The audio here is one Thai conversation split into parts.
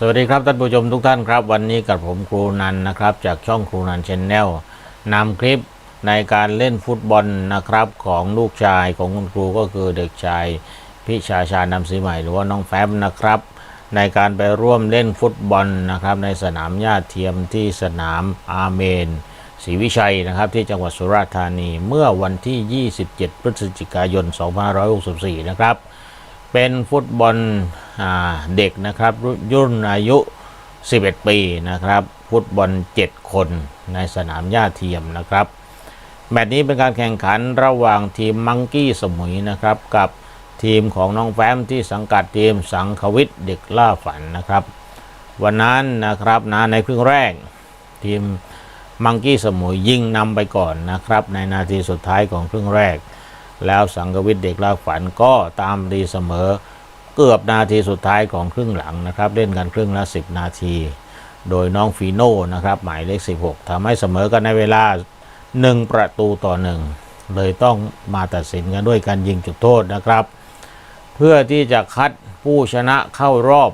สวัสดีครับท่านผู้ชมทุกท่านครับ วันนี้กับผมครูนันนะครับ จากช่องครูนันชแนลนำคลิปในการเล่นฟุตบอลนะครับของลูกชายของคุณครูก็คือเด็กชายพิชาชานำสีใหม่หรือว่าน้องแฟมนะครับ ในการไปร่วมเล่นฟุตบอลนะครับ ในสนามหญ้าเทียมที่สนามอาเมนศรีวิชัยนะครับ ที่จังหวัดสุราษฎร์ธานีเมื่อวันที่ 27 พฤศจิกายน 2564 นะครับ เป็นฟุตบอลเด็กนะครับรุ่นอายุ 11 ปีนะครับ ฟุตบอล 7 คนในสนามหญ้าเทียมนะครับ แมตช์นี้เป็นการแข่งขันระหว่างทีมมังกี้สมุยนะครับ กับทีมของน้องแฟมที่สังกัดทีมสังควิทย์เด็กล่าฝันนะครับ วันนั้นนะครับนะในครึ่งแรก ทีมมังกี้สมุยยิงนำไปก่อนนะครับ ในนาทีสุดท้ายของครึ่งแรก แล้วสังกวิทย์เด็กลาฝันก็ตามดีเสมอ เกือบนาทีสุดท้ายของครึ่งหลังนะครับ เล่นกันครึ่งละ 10 นาที โดยน้องฟีโน่นะครับ หมายเลข 16ทำให้เสมอกันในเวลา 1 ประตูต่อ 1 เลยต้องมาตัดสินกันด้วยการยิงจุดโทษนะครับ เพื่อที่จะคัดผู้ชนะเข้ารอบ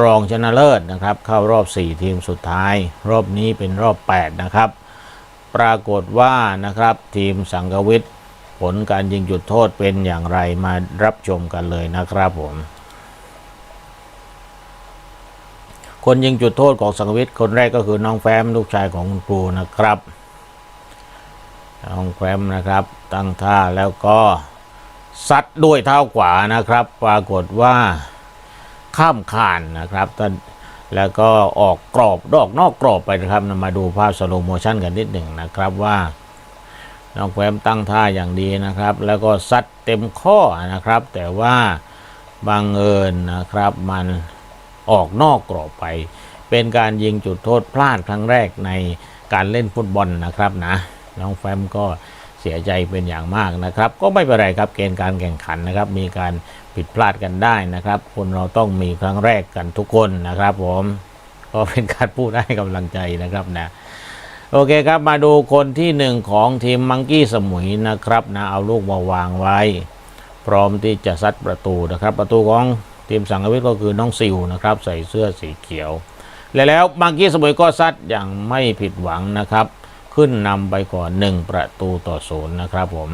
รองชนะเลิศนะครับ เข้ารอบ 4 ทีมสุดท้าย รอบนี้เป็นรอบ 8 นะครับ ปรากฏว่านะครับทีมสังกวิทย์ ผลการยิงจุดโทษเป็นอย่างไรมารับชมกันเลยนะครับผม คนยิงจุดโทษของสังวิทย์คนแรกก็คือน้องแฟมลูกชายของคุณครูนะครับ น้องแฟมนะครับ ตั้งท่าแล้วก็ซัดด้วยเท้าขวานะครับ ปรากฏว่าข้ามคานนะครับท่านแล้วก็ออกกรอบดอกนอกกรอบไปนะครับมาดูภาพสโลโมชันกันนิดหนึ่งนะครับว่า น้องแฟมตั้งท่าอย่างดีนะครับ แล้วก็ซัดเต็มข้อนะครับ แต่ว่าบังเอิญนะครับมันออกนอกกรอบไป เป็นการยิงจุดโทษพลาดครั้งแรกในการเล่นฟุตบอลนะครับนะน้องแฟมก็เสียใจเป็นอย่างมากนะครับ ก็ไม่เป็นไรครับเกณฑ์การแข่งขันนะครับ มีการผิดพลาดกันได้นะครับ คนเราต้องมีครั้งแรกกันทุกคนนะครับผมก็เป็นการพูดให้กำลังใจนะครับนะ โอเคครับมาดูคนที่หนึ่งของทีมมังกี้สมุยนะครับนะเอาลูกมาวางไว้ พร้อมที่จะซัดประตูนะครับ ประตูของทีมสังกวิทก็คือน้องซิวนะครับ ใส่เสื้อสีเขียว และแล้วมังกี้สมุยก็ซัดอย่างไม่ผิดหวังนะครับ ขึ้นนำไปก่อน 1 ประตูต่อศูนย์นะครับผม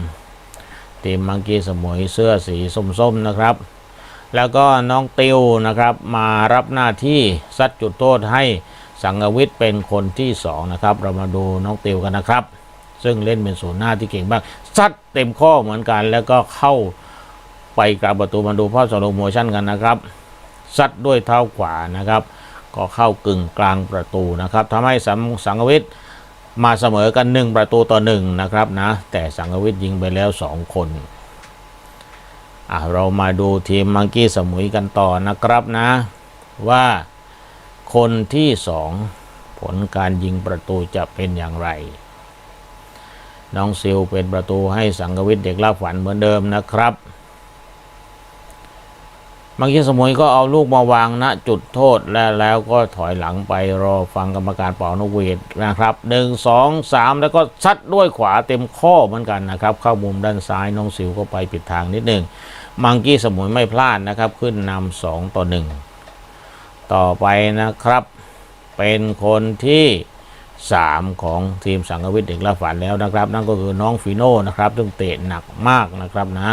ทีมมังกี้สมุยเสื้อสีส้มๆนะครับ แล้วก็น้องติวนะครับมารับหน้าที่ซัดจุดโทษให้ สังกวิทย์เป็นคนที่สองนะครับเรามาดูน้องติวกันนะครับ ซึ่งเล่นเป็นศูนย์หน้าที่เก่งมากซัดเต็มข้อเหมือนกัน แล้วก็เข้าไปกลางประตูมาดูภาพสโลโมชั่นกันนะครับซัดด้วยเท้าขวานะครับ ก็เข้ากึ่งกลางประตูนะครับทำให้สังสังกวิทย์มาเสมอกัน 1 ประตูต่อ1นะครับนะแต่สังกวิทย์ยิงไปแล้ว 2 คนอะเรามาดูทีมมังกี้สมุยกันต่อนะครับนะว่า คนที่สองผลการยิงประตูจะเป็นอย่างไร น้องซิลเป็นประตูให้สังกวิทย์เด็กล่าฝันเหมือนเดิมนะครับมังคีสมุยก็เอาลูกมาวางณจุดโทษและแล้วก็ถอยหลังไปรอฟังกรรมการเป่านกหวีดนะครับหนึ่งสองสามแล้วก็ซัดด้วยขวาเต็มข้อเหมือนกันนะครับ เข้ามุมด้านซ้ายน้องสิวก็ไปปิดทางนิดหนึ่งมังกี้สมุยไม่พลาดนะครับ ขึ้นนำสองต่อหนึ่ง ต่อไปนะครับ เป็นคนที่สามของทีมสังกวิทย์เด็กละฝันแล้วนะครับ นั่นก็คือน้องฟีโน่นะครับซึ่งเตะหนักมากนะครับนะ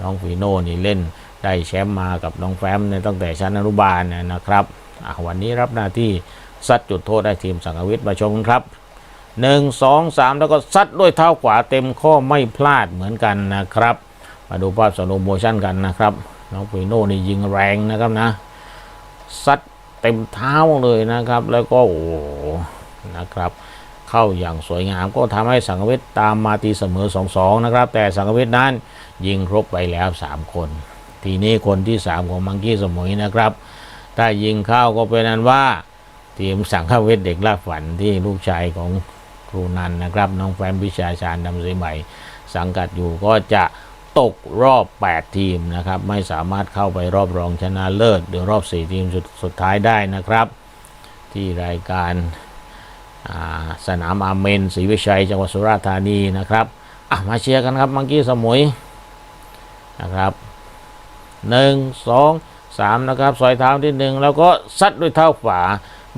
น้องฟีโน่นี่เล่นได้แชมป์มากับน้องแฟมในตั้งแต่ชั้นอนุบาลนนะครับวันนี้รับหน้าที่ซัดจุดโทษได้ทีมสังกวิทย์มาชมครับหนึ่งสองสามแล้วก็ซัดด้วยเท้าขวาเต็มข้อไม่พลาดเหมือนกันนะครับ มาดูภาพสโลโมชั่นกันนะครับ น้องฟีโน่นี่ยิงแรงนะครับนะ ซัดเต็มเท้าเลยนะครับ แล้วก็โอ้โหนะครับ เข้าอย่างสวยงามก็ทำให้สังกวิทย์ตามมาตีเสมอ 2-2 นะครับ แต่สังกวิทย์นั้นยิงครบไปแล้ว 3 คน ทีนี้คนที่ 3 ของมังกี้สมุยนะครับ ถ้ายิงเข้าก็เป็นนั้นว่าทีมสังฆเวทเด็กลาฝันที่ลูกชายของครูนันนะครับ น้องแฟมวิชาชาญดำสีใหม่ สังกัดอยู่ก็จะ ตกรอบ 8 ทีมนะครับ ไม่สามารถเข้าไปรอบรองชนะเลิศหรือรอบ 4 ทีมสุดสุดท้ายได้นะครับ ที่รายการาสนามอาเมนศรีวิชัยจังหวัดสุราษฎร์ธานีนะครับมาเชียร์กันครับมังกี้สมุยนะครับหนึ่งสองสามนะครับซอยเท้าที่หนึ่งแล้วก็ซัดด้วยเท้าขวา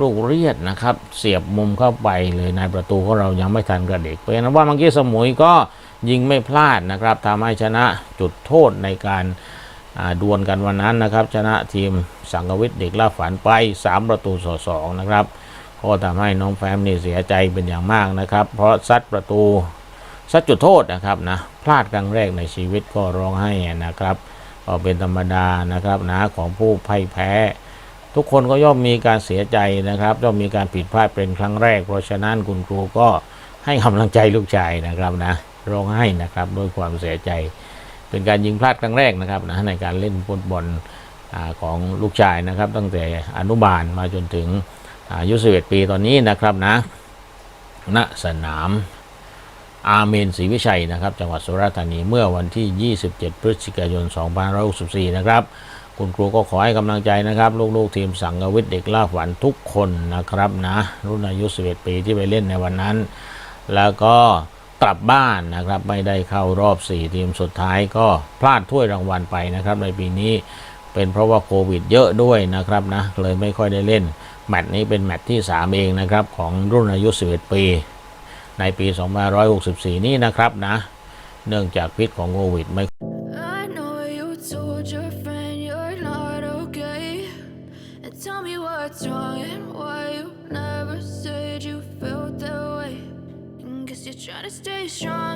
ลูกเรียดนะครับ เสียบมุมเข้าไปเลยในประตูของเรายังไม่ทันกระเด็กเพราะฉะนั้นว่าเมื่อกี้สมุยก็ ยิงไม่พลาดนะครับทำให้ชนะจุดโทษในการดวลกันวันนั้นนะครับ ชนะทีมสังกวิทย์เด็กล่าฝันไป 3 ประตูต่อสองนะครับก็ทำให้น้องแฟมนี่เสียใจเป็นอย่างมากนะครับ เพราะซัดประตูซัดจุดโทษนะครับนะพลาดครั้งแรกในชีวิตก็ร้องไห้นะครับก็เป็นธรรมดานะครับนะของผู้พ่ายแพ้ ทุกคนก็ย่อมมีการเสียใจนะครับย่อมมีการผิดพลาดเป็นครั้งแรก เพราะฉะนั้นคุณครูก็ให้กำลังใจลูกชายนะครับนะ ร้องไห้นะครับด้วยความเสียใจ เป็นการยิงพลาดครั้งแรกนะครับนะในการเล่นฟุตบอลของลูกชายนะครับ ตั้งแต่อนุบาลมาจนถึงอายุ11ปีตอนนี้นะครับนะณสนามอาเมนศรีวิชัยนะครับ จังหวัดสุราษฎร์ธานีเมื่อวันที่ 27 พฤศจิกายน 2564 นะครับ คุณครูก็ขอให้กำลังใจนะครับ ลูกๆทีมสังกวิทย์เด็กล่าฝันทุกคนนะครับนะ รุ่นอายุ 11 ปีที่ไปเล่นในวันนั้น แล้วก็ กลับบ้านนะครับ ไม่ได้เข้ารอบ 4 ทีมสุดท้ายก็พลาดถ้วยรางวัลไปนะครับ ในปีนี้เป็นเพราะว่าโควิดเยอะด้วยนะครับนะเลยไม่ค่อยได้เล่น แมตช์นี้เป็นแมตช์ที่ 3 เองนะครับ ของรุ่นอายุ 11 ปี ในปี 2564 นี้นะครับนะ เนื่องจากพิษของโควิดไม่ tell me what's wrong and why you never said you You're to stay strong.